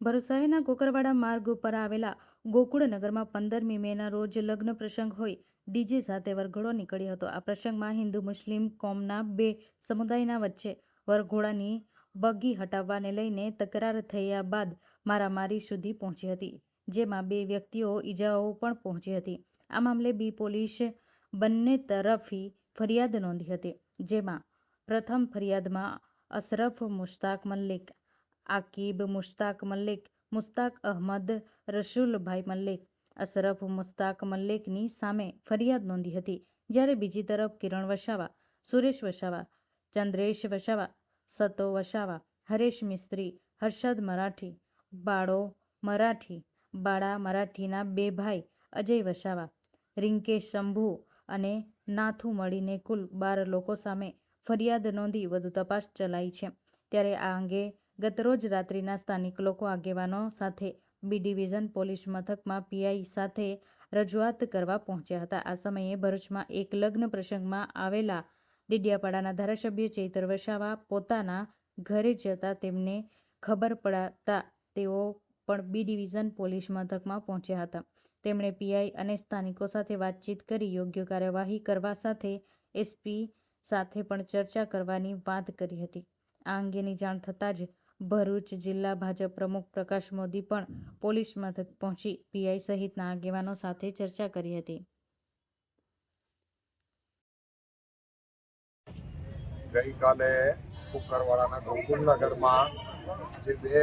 ભરૂચ કોકરવાડા માર્ગ ઉપર આવેલા ગોકુળનગરમાં પંદરમી મેના રોજ લગ્ન પ્રસંગ હોય, ડીજે સાથે વરઘોડો નીકળ્યો હતો. આ પ્રસંગમાં હિન્દુ, મુસ્લિમ કોમના બે સમુદાયના વચ્ચે વરઘોડાની બગી હટાવવાને લઈને તકરાર થયા બાદ મારામારી સુધી પહોંચી હતી, જેમાં બે વ્યક્તિઓ ઈજાઓ પણ પહોંચી હતી. આ મામલે બી પોલીસ બંને તરફી ફરિયાદ નોંધી હતી, જેમાં પ્રથમ ફરિયાદમાં અશરફ મુશ્તાક મલ્લિક આકીબ મુશ્તાક મલ્લિક મુસ્તાક અહમદ રસુલભાઈ મલ્લિક અશરફ મુસ્તાક મલ્લિકની સામે ફરિયાદ નોંધી હતી, જ્યારે બીજી તરફ કિરણ વસાવા, સુરેશ વસાવા, ચંદ્રેશ વસાવા, સતો વસાવા, હરેશ મિસ્ત્રી, હર્ષદ મરાઠી, બાળો મરાઠી, બાળા મરાઠીના બે ભાઈ, અજય વસાવા, રિંકેશ શંભુ અને નાથુ મળીને કુલ બાર લોકો સામે ફરિયાદ નોંધી વધુ તપાસ ચલાઈ છે. ત્યારે આ અંગે ગતરોજ રાત્રિના સ્થાનિક લોકો આગેવાનો સાથે બી ડિવિઝન પોલીસ મથકમાં પીઆઈ સાથે રજૂઆત કરવા પહોંચ્યા હતા. આ સમયે ભરૂચમાં એક લગ્ન પ્રસંગમાં આવેલા ડીડિયાપાડાના ધારાસભ્ય ચૈતર વસાવા પોતાના ઘરે જતા તેમને ખબર પડાતા તેઓ પણ બી ડિવિઝન પોલીસ મથકમાં પહોંચ્યા હતા. તેમણે પીઆઈ અને સ્થાનિકો સાથે વાતચીત કરી યોગ્ય કાર્યવાહી કરવા સાથે એસપી સાથે પણ ચર્ચા કરવાની વાત કરી હતી. આ અંગેની જાણ થતાં જ ભરૂચ જિલ્લા ભાજપ પ્રમુખ પ્રકાશ મોદી પણ પોલીસ મથક પહોંચી પીઆઈ સહિતના આગેવાનો સાથે ચર્ચા કરી હતી. ગઈકાલે કુકરવાડાના ગોકુલનગરમાં જે બે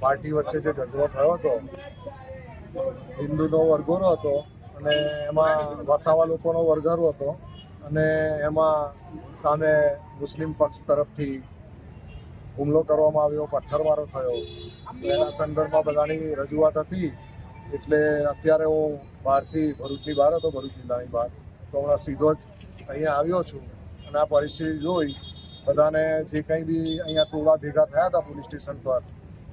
પાર્ટી વચ્ચે જે ઝઘડો થયો હતો, હિન્દુનો વરઘોડો હતો અને એમાં વસાવા લોકોનો વરઘોડો હતો અને એમાં સામે મુસ્લિમ પક્ષ તરફથી હુમલો કરવામાં આવ્યો, પથ્થરમારો થયો. એના સંદર્ભમાં બધાની રજૂઆત હતી. એટલે અત્યારે હું બહારથી ભરૂચની બહાર હતો, ભરૂચ જિલ્લાની બહાર. તો હમણાં સીધો જ અહીંયા આવ્યો છું. અને આ પરિસ્થિતિ જોઈ બધાને જે કંઈ બી અહીંયા ટોળા ભેગા થયા હતા પોલીસ સ્ટેશન પર,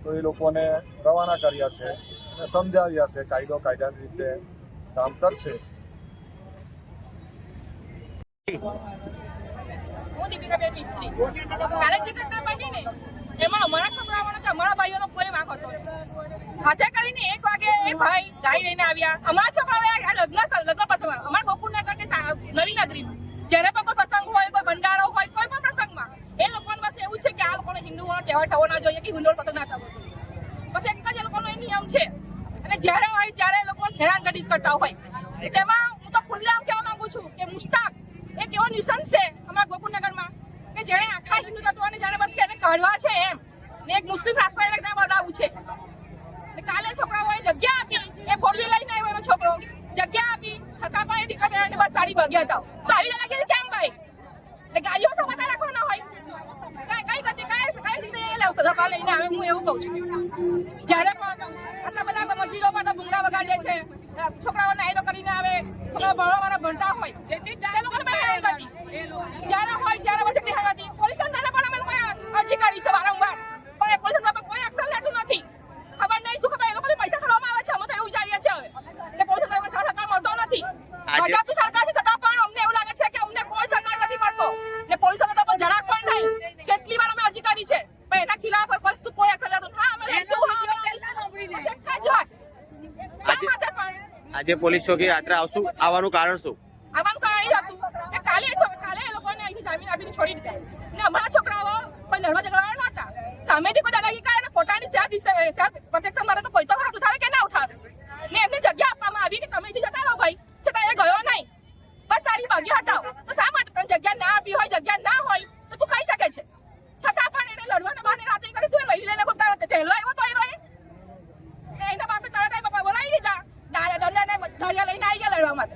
તો એ લોકોને રવાના કર્યા છે અને સમજાવ્યા છે, કાયદો કાયદાની રીતે કામ કરશે. દીપિકાબેન મિસ્ત્રી કાલે ને એ ભાઈ ગાડી લઈને અમારા છોકરાઓએ લગ્ન બસ એવું છે કે આ લોકોને હિન્દુઓનો તહેવાર થવો ના જોઈએ કે હિન્દુઓનો પ્રસંગ ના બસ એક જ એ લોકોનો એ નિયમ છે. અને જ્યારે હોય, ત્યારે એ લોકો હેરાનગતિ કરતા હોય. તેમાં હું તો ખુલ્લેઆમ કહેવા માંગુ છું કે મુસ્તાક એક એવો ન્યુસન્સ છે અમારા ગોકુળનગરમાં કે જેણે આખા હિન્દુ તત્વને જાણે બસ એને કાઢવા છે એમ. ને એક મુસ્લિમ રાષ્ટ્ર એને ત્યાં બનાવવું છે. કાલે છોકરાઓએ જગ્યા આપી. એ ફોર વ્હીલ લઈને આવ્યો છોકરો. જગ્યા આપી. છતાં પણ એ ટિકટ એને બસ તારી ભગ્યા હતા. તો આવી જણા કે કેમ ભાઈ? એટલે ગાડીઓ સમાતા રાખવાના હોય? કઈ કઈ ગતિ, કઈ કઈ રીતે એ લાવતો ધક્કા લઈને આવે, હું એવું કહું છું. જ્યારે પણ આટલા બધા મસ્જિદો પર ભૂંગળા વગાડે છે છોકરાઓ નાયરો કરીને આવે છોકરા ભણવાના ભણતા હોય તે લોકોને મેં હેરાન કરતી જ્યારે હોય ત્યારે બસ એટલી હેરાન હતી પોલીસ તંત્રને પણ અમે લોકોએ અરજી કરી છે વારંવાર પણ એ પોલીસ તંત્ર પર કોઈ એક્શન લેતું નથી ખબર નહીં શું ખબર એ લોકોને પૈસા ખાવામાં આવે છે અમે તો એવું વિચારીએ છીએ હવે કે પોલીસ તંત્ર કોઈ સહકાર મળતો નથી આજે- ભાજપની સરકાર છે છતાં પણ અમને એવું લાગે છે કે અમને કોઈ સહકાર નથી મળતો ને પોલીસ તંત્ર પર જરાક પણ નહીં. કેટલી વાર અમે અરજી કરી છે. પણ એના ખિલાફ વસ્તુ કોઈ લેતું નથી. હા અમે લેશું હા અમે લેશું આજે- પણ? પોલીસ ચોકી રાત્રે આવશું. આવવાનું કારણ શું? આવવાનું કારણ એ હતું કે કાલે કાલે એ લોકોને અહીંથી જામીન આપીને છોડી દીધા. ને અમારા છોકરાઓ કોઈ લડવા ઝઘડવા નહોતા. સામેથી કોઈ દાદાગી કરે ને પોતાની સેલ્ફ સેલ્ફ પ્રોટેક્શન મારે તો જગ્યા ના હોય તો તું ખાઈ શકે છે. છતાં પણ એને લડવાના બહાને રાતે કરી શું લઈ લઈને કોઈ તરત ઢેલો આવ્યો તો એ. ને એના બાપે તારા એ બાપા બોલાવી લીધા. ડાળિયા દરિયા લઈને આવી ગયા લડવા માટે.